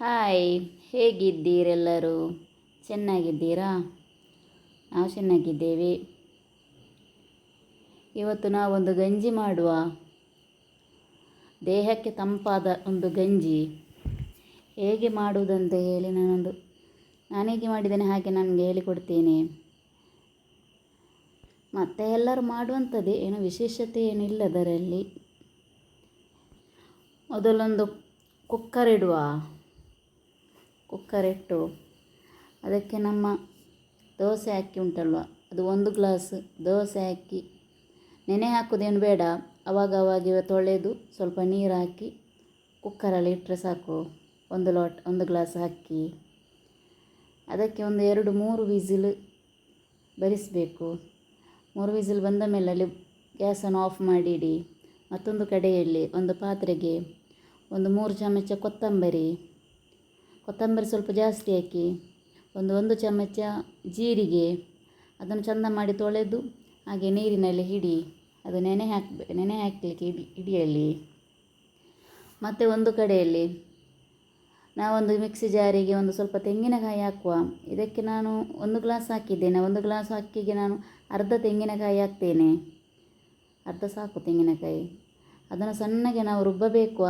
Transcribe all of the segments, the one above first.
Hi, ಹೇಗಿದ್ದೀರೆಲ್ಲರೂ? ಚೆನ್ನಾಗಿದ್ದೀರಾ? ನಾವು ಚೆನ್ನಾಗಿದ್ದೇವೆ. ಇವತ್ತು ನಾವೊಂದು ಗಂಜಿ ಮಾಡುವ. ದೇಹಕ್ಕೆ ತಂಪಾದ ಒಂದು ಗಂಜಿ. ಹೇಗೆ ಮಾಡುವುದಂತ ಹೇಳಿ ನಾನೊಂದು, ನಾನು ಹೇಗೆ ಮಾಡಿದ್ದೇನೆ ಹಾಗೆ ನನಗೆ ಹೇಳಿಕೊಡ್ತೇನೆ. ಮತ್ತೆ ಎಲ್ಲರೂ ಮಾಡುವಂಥದ್ದೇ ಏನು ವಿಶೇಷತೆ ಏನಿಲ್ಲ ಅದರಲ್ಲಿ ಮೊದಲೊಂದು ಕುಕ್ಕರ್ ಇಡುವ. ಕುಕ್ಕರ್ ಇಟ್ಟು ಅದಕ್ಕೆ ನಮ್ಮ ದೋಸೆ ಅಕ್ಕಿ ಉಂಟಲ್ವ? ಅದು ಒಂದು ಗ್ಲಾಸ್ ದೋಸೆ ಅಕ್ಕಿ. ನೆನೆ ಹಾಕೋದೇನು ಬೇಡ. ಅವಾಗ ಅವಾಗ ತೊಳೆದು ಸ್ವಲ್ಪ ನೀರು ಹಾಕಿ ಕುಕ್ಕರಲ್ಲಿ ಇಟ್ಟರೆ ಸಾಕು. ಒಂದು ಲೋಟ ಒಂದು ಗ್ಲಾಸ್ ಅಕ್ಕಿ. ಅದಕ್ಕೆ ಒಂದು ಎರಡು, ಮೂರು ವಿಸಿಲ್ ಬರಿಸಬೇಕು. ಮೂರು ವಿಸಿಲ್ ಬಂದ ಮೇಲೆ ಅಲ್ಲಿ ಗ್ಯಾಸನ್ನು ಆಫ್ ಮಾಡಿಡಿ. ಮತ್ತೊಂದು ಕಡೆಯಲ್ಲಿ ಒಂದು ಪಾತ್ರೆಗೆ ಒಂದು ಮೂರು ಚಮಚ ಕೊತ್ತಂಬರಿ. ಕೊತ್ತಂಬರಿ ಸ್ವಲ್ಪ ಜಾಸ್ತಿ ಹಾಕಿ, ಒಂದು ಒಂದು ಚಮಚ ಜೀರಿಗೆ, ಅದನ್ನು ಚಂದ ಮಾಡಿ ತೊಳೆದು, ಹಾಗೆ ನೀರಿನಲ್ಲಿ ಹಿಡಿ, ಅದು ನೆನೆ ಹಾಕಿ, ನೆನೆ ಹಾಕಲಿಕ್ಕೆ ಇಡಿ ಹಿಡಿಯಲ್ಲಿ ಮತ್ತು ಒಂದು ಕಡೆಯಲ್ಲಿ ನಾವೊಂದು ಮಿಕ್ಸಿ ಜಾರಿಗೆ ಒಂದು ಸ್ವಲ್ಪ ತೆಂಗಿನಕಾಯಿ ಹಾಕುವ. ಇದಕ್ಕೆ ನಾನು ಒಂದು ಗ್ಲಾಸ್ ಹಾಕಿದ್ದೇನೆ. ಒಂದು ಗ್ಲಾಸ್ ಅಕ್ಕಿಗೆ ನಾನು ಅರ್ಧ ತೆಂಗಿನಕಾಯಿ ಹಾಕ್ತೇನೆ. ಅರ್ಧ ಸಾಕು ತೆಂಗಿನಕಾಯಿ. ಅದನ್ನು ಸಣ್ಣಗೆ ನಾವು ರುಬ್ಬಬೇಕು.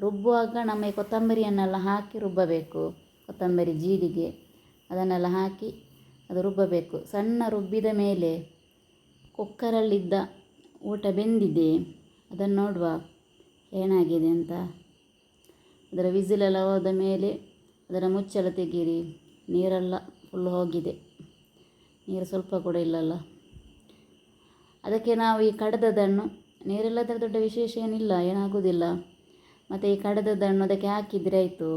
ರುಬ್ಬುವಾಗ ನಮ್ಮ ಈ ಕೊತ್ತಂಬರಿಯನ್ನೆಲ್ಲ ಹಾಕಿ ರುಬ್ಬಬೇಕು. ಕೊತ್ತಂಬರಿ ಜೀರಿಗೆ ಅದನ್ನೆಲ್ಲ ಹಾಕಿ ಅದು ರುಬ್ಬಬೇಕು. ಸಣ್ಣ ರುಬ್ಬಿದ ಮೇಲೆ ಕುಕ್ಕರಲ್ಲಿದ್ದ ಊಟ ಬೆಂದಿದೆ. ಅದನ್ನು ನೋಡುವ ಏನಾಗಿದೆ ಅಂತ. ಅದರ ವಿಸಿಲೆಲ್ಲ ಹೋದ ಮೇಲೆ ಅದರ ಮುಚ್ಚಲ ತೆಗೀರಿ. ನೀರೆಲ್ಲ ಫುಲ್ ಹೋಗಿದೆ. ನೀರು ಸ್ವಲ್ಪ ಕೂಡ ಇಲ್ಲಲ್ಲ. ಅದಕ್ಕೆ ನಾವು ಈ ಕಡದದನ್ನು ನೀರಿಲ್ಲದ್ರೆ ದೊಡ್ಡ ವಿಶೇಷ ಏನಿಲ್ಲ, ಏನಾಗೋದಿಲ್ಲ. ಮತ್ತು ಈ ಕಡದದ್ದನ್ನು ಅದಕ್ಕೆ ಹಾಕಿದರೆ ಆಯಿತು.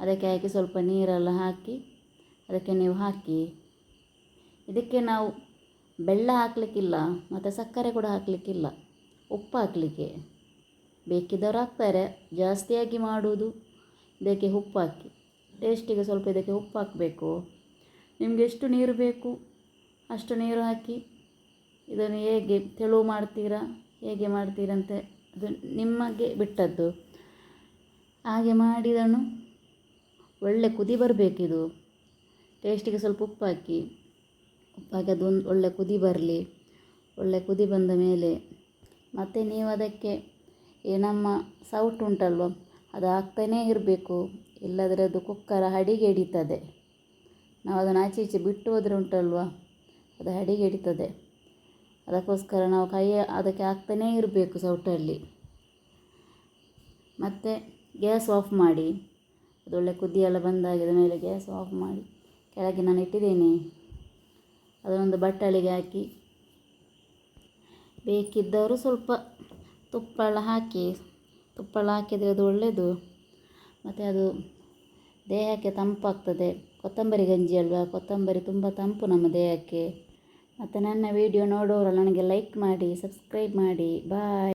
ಅದಕ್ಕೆ ಹಾಕಿ ಸ್ವಲ್ಪ ನೀರೆಲ್ಲ ಹಾಕಿ, ಅದಕ್ಕೆ ನೀವು ಹಾಕಿ. ಇದಕ್ಕೆ ನಾವು ಬೆಲ್ಲ ಹಾಕಲಿಕ್ಕಿಲ್ಲ, ಮತ್ತು ಸಕ್ಕರೆ ಕೂಡ ಹಾಕಲಿಕ್ಕಿಲ್ಲ. ಉಪ್ಪು ಹಾಕಲಿಕ್ಕೆ. ಬೇಕಿದ್ದವರು ಹಾಕ್ತಾರೆ, ಜಾಸ್ತಿಯಾಗಿ ಮಾಡುವುದು ಇದಕ್ಕೆ ಉಪ್ಪು ಹಾಕಿ. ಟೇಸ್ಟಿಗೆ ಸ್ವಲ್ಪ ಇದಕ್ಕೆ ಉಪ್ಪು ಹಾಕಬೇಕು. ನಿಮಗೆ ಎಷ್ಟು ನೀರು ಬೇಕು, ಅಷ್ಟು ನೀರು ಹಾಕಿ. ಇದನ್ನು ಹೇಗೆ ತೆಳು ಮಾಡ್ತೀರಾ, ಹೇಗೆ ಮಾಡ್ತೀರಂತೆ ಅದು ನಿಮಗೆ ಬಿಟ್ಟದ್ದು. ಹಾಗೆ ಮಾಡಿದನು. ಒಳ್ಳೆ ಕುದಿ ಬರಬೇಕಿದು. ಟೇಸ್ಟಿಗೆ ಸ್ವಲ್ಪ ಉಪ್ಪು ಹಾಕಿ. ಉಪ್ಪು ಹಾಕಿ ಅದೊಂದು ಒಳ್ಳೆ ಕುದಿ ಬರಲಿ. ಒಳ್ಳೆ ಕುದಿ ಬಂದ ಮೇಲೆ ಮತ್ತು ನೀವು ಅದಕ್ಕೆ ನಮ್ಮ ಸೌಟ್ ಉಂಟಲ್ವ, ಅದು ಹಾಕ್ತಾನೇ ಇರಬೇಕು. ಇಲ್ಲದ್ರೆ ಅದು ಕುಕ್ಕರ ಅಡಿಗೆ ಹಿಡಿತದೆ. ನಾವು ಅದನ್ನು ಆಚೆ ಈಚೆ ಬಿಟ್ಟು ಹೋದರೆ ಉಂಟಲ್ವ, ಅದು ಅಡಿಗೆ ಹಿಡಿತದೆ. ಅದಕ್ಕೋಸ್ಕರ ನಾವು ಕೈ ಅದಕ್ಕೆ ಹಾಕ್ತಾನೇ ಇರಬೇಕು ಸೌಟಲ್ಲಿ. ಮತ್ತು ಗ್ಯಾಸ್ ಆಫ್ ಮಾಡಿ. ಅದೊಳ್ಳೆ ಕುದಿಯೆಲ್ಲ ಬಂದಾಗಿದ ಮೇಲೆ ಗ್ಯಾಸ್ ಆಫ್ ಮಾಡಿ. ಕೆಳಗೆ ನಾನು ಇಟ್ಟಿದ್ದೇನೆ. ಅದನ್ನೊಂದು ಬಟ್ಟಲಿಗೆ ಹಾಕಿ. ಬೇಕಿದ್ದವರು ಸ್ವಲ್ಪ ತುಪ್ಪಳ ಹಾಕಿ. ತುಪ್ಪಳ ಹಾಕಿದರೆ ಅದು ಒಳ್ಳೆಯದು. ಮತ್ತು ಅದು ದೇಹಕ್ಕೆ ತಂಪಾಗ್ತದೆ. ಕೊತ್ತಂಬರಿ ಗಂಜಿ ಅಲ್ವಾ? ಕೊತ್ತಂಬರಿ ತುಂಬ ತಂಪು ನಮ್ಮ ದೇಹಕ್ಕೆ. ಮತ್ತು ನನ್ನ ವೀಡಿಯೋ ನೋಡೋರು ನನಗೆ ಲೈಕ್ ಮಾಡಿ ಸಬ್ಸ್ಕ್ರೈಬ್ ಮಾಡಿ ಬಾಯ್